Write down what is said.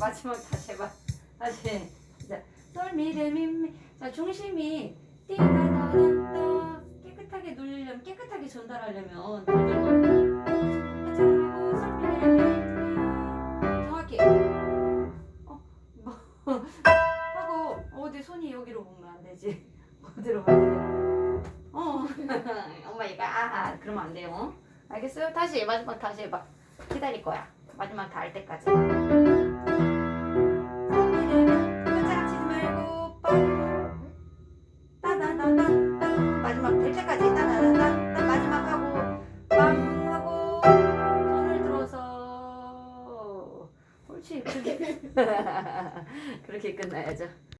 마지막 다 제발 다시 자 솔미레미자 중심이 띠다다다 깨끗하게 눌리려면 깨끗하게 전달하려면 솔미레미 정확히. 어 뭐 하고 어디 손이 여기로 보면 안 되지. 어디로 봐야 어. 엄마 이거 아, 아 그러면 안 돼요. 알겠어요? 다시 마지막 다시 해봐. 기다릴 거야. 마지막 다 할 때까지. 옳지 그렇게. 그렇게 끝나야죠